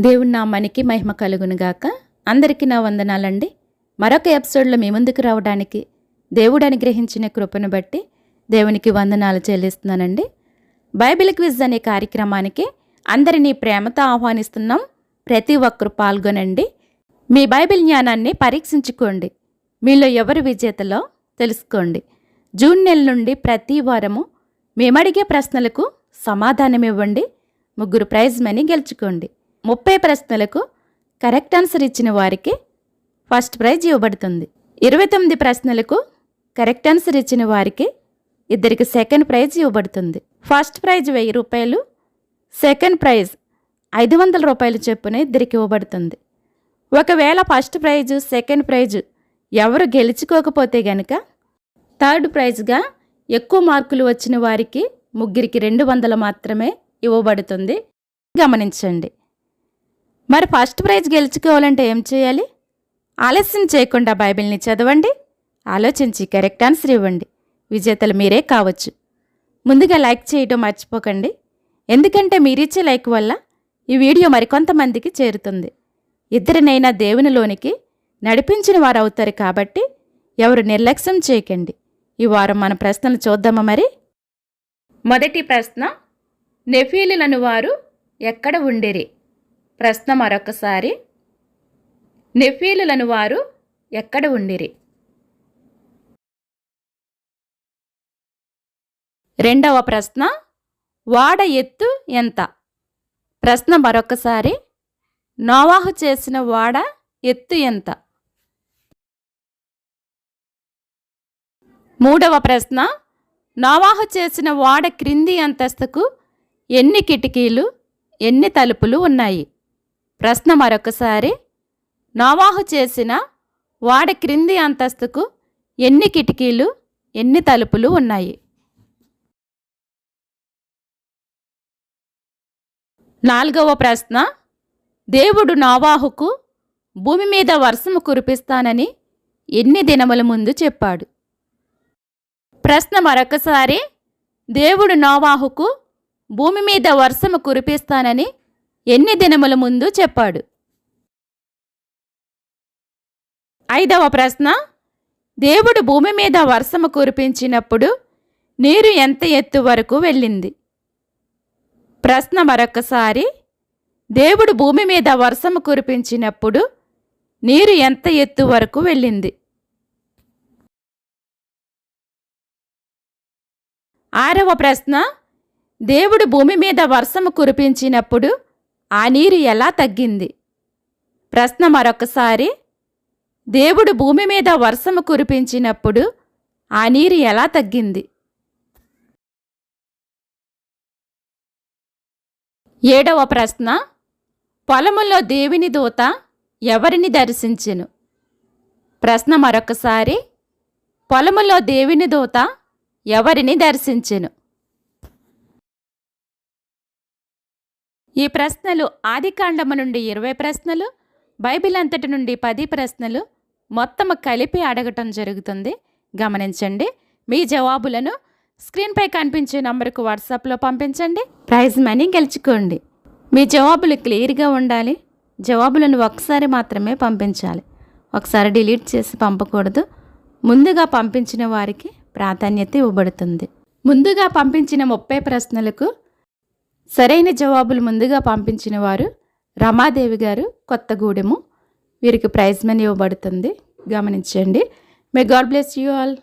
దేవుని నామానికి మహిమ కలుగునుగాక. అందరికీ నా వందనాలండి. మరొక ఎపిసోడ్లో మీ ముందుకు రావడానికి దేవుడు అనుగ్రహించిన కృపను బట్టి దేవునికి వందనాలు చెల్లిస్తున్నానండి. బైబిల్ క్విజ్ అనే కార్యక్రమానికి అందరినీ ప్రేమతో ఆహ్వానిస్తున్నాం. ప్రతి ఒక్కరు పాల్గొనండి. మీ బైబిల్ జ్ఞానాన్ని పరీక్షించుకోండి. మీలో ఎవరు విజేతలో తెలుసుకోండి. జూన్ నెల నుండి ప్రతి వారము మేమడిగే ప్రశ్నలకు సమాధానం ఇవ్వండి ముగ్గురు ప్రైజ్ మనీ గెలుచుకోండి. ముప్పై ప్రశ్నలకు కరెక్ట్ ఆన్సర్ ఇచ్చిన వారికి ఫస్ట్ ప్రైజ్ ఇవ్వబడుతుంది. ఇరవై తొమ్మిది ప్రశ్నలకు కరెక్ట్ ఆన్సర్ ఇచ్చిన వారికి ఇద్దరికి సెకండ్ ప్రైజ్ ఇవ్వబడుతుంది. ఫస్ట్ ప్రైజ్ వెయ్యి రూపాయలు సెకండ్ ప్రైజ్ ఐదు వందల రూపాయలు చొప్పున ఇద్దరికి ఇవ్వబడుతుంది. ఒకవేళ ఫస్ట్ ప్రైజు సెకండ్ ప్రైజ్ ఎవరు గెలుచుకోకపోతే గనక థర్డ్ ప్రైజ్గా ఎక్కువ మార్కులు వచ్చిన వారికి ముగ్గురికి రెండు వందలు మాత్రమే ఇవ్వబడుతుంది. గమనించండి. మరి ఫస్ట్ ప్రైజ్ గెలుచుకోవాలంటే ఏం చేయాలి? ఆలస్యం చేయకుండా బైబిల్ని చదవండి ఆలోచించి కరెక్ట్ ఆన్సర్ ఇవ్వండి. విజేతలు మీరే కావచ్చు. ముందుగా లైక్ చేయడం మర్చిపోకండి. ఎందుకంటే మీరిచ్చే లైక్ వల్ల ఈ వీడియో మరికొంతమందికి చేరుతుంది. ఇద్దరినైనా దేవునిలోనికి నడిపించిన వారు అవుతారు కాబట్టి ఎవరు నిర్లక్ష్యం చేయకండి. ఈ వారం మన ప్రశ్నలు చూద్దామా మరి? మొదటి ప్రశ్న నెఫీలులను వారు ఎక్కడ ఉండేరి? ప్రశ్న మరొకసారి. నెఫీలులను వారు ఎక్కడ ఉండిరి? రెండవ ప్రశ్న వాడ ఎత్తు ఎంత? ప్రశ్న మరొకసారి నోవాహు చేసిన వాడ ఎత్తు ఎంత? మూడవ ప్రశ్న నోవాహు చేసిన వాడ క్రింది అంతస్తుకు ఎన్ని కిటికీలు ఎన్ని తలుపులు ఉన్నాయి? ప్రశ్న మరొకసారి. నోవాహు చేసిన వాడ క్రింది అంతస్తుకు ఎన్ని కిటికీలు ఎన్ని తలుపులు ఉన్నాయి? నాలుగవ ప్రశ్న. దేవుడు నోవాహుకు భూమి మీద వర్షము కురిపిస్తానని ఎన్ని దినముల ముందు చెప్పాడు? ప్రశ్న మరొకసారి. దేవుడు నోవాహుకు భూమి మీద వర్షము కురిపిస్తానని ఎన్ని దినముల ముందు చెప్పాడు? ఐదవ ప్రశ్న. దేవుడు భూమి మీద వర్షము కురిపించినప్పుడు నీరు ఎంత ఎత్తు వరకు వెళ్ళింది? ప్రశ్న మరొకసారి. దేవుడు భూమి మీద వర్షము కురిపించినప్పుడు నీరు ఎంత ఎత్తు వరకు వెళ్ళింది? ఆరవ ప్రశ్న. దేవుడు భూమి మీద వర్షము కురిపించినప్పుడు ఆ నీరు ఎలా తగ్గింది? ప్రశ్న మరొకసారి. దేవుడు భూమి మీద వర్షము కురిపించినప్పుడు ఆ నీరు ఎలా తగ్గింది? ఏడవ ప్రశ్న. పొలములో దేవుని దూత ఎవరిని దర్శించెను? ప్రశ్న మరొకసారి. పొలములో దేవుని దూత ఎవరిని దర్శించెను? ఈ ప్రశ్నలు ఆదికాండము నుండి ఇరవై ప్రశ్నలు బైబిల్ అంతటి నుండి పది ప్రశ్నలు మొత్తము కలిపి అడగటం జరుగుతుంది. గమనించండి మీ జవాబులను స్క్రీన్పై కనిపించే నంబర్కు వాట్సాప్లో పంపించండి. Prize money గెలుచుకోండి. మీ జవాబులు క్లియర్గా ఉండాలి. జవాబులను ఒకసారి మాత్రమే పంపించాలి. ఒకసారి డిలీట్ చేసి పంపకూడదు. ముందుగా పంపించిన వారికి ప్రాధాన్యత ఇవ్వబడుతుంది. ముందుగా పంపించిన ముప్పై ప్రశ్నలకు సరైన జవాబులు ముందుగా పంపించిన వారు రమాదేవి గారు కొత్తగూడెము వీరికి ప్రైజ్ మనీ ఇవ్వబడుతుంది. గమనించండి. May God bless you all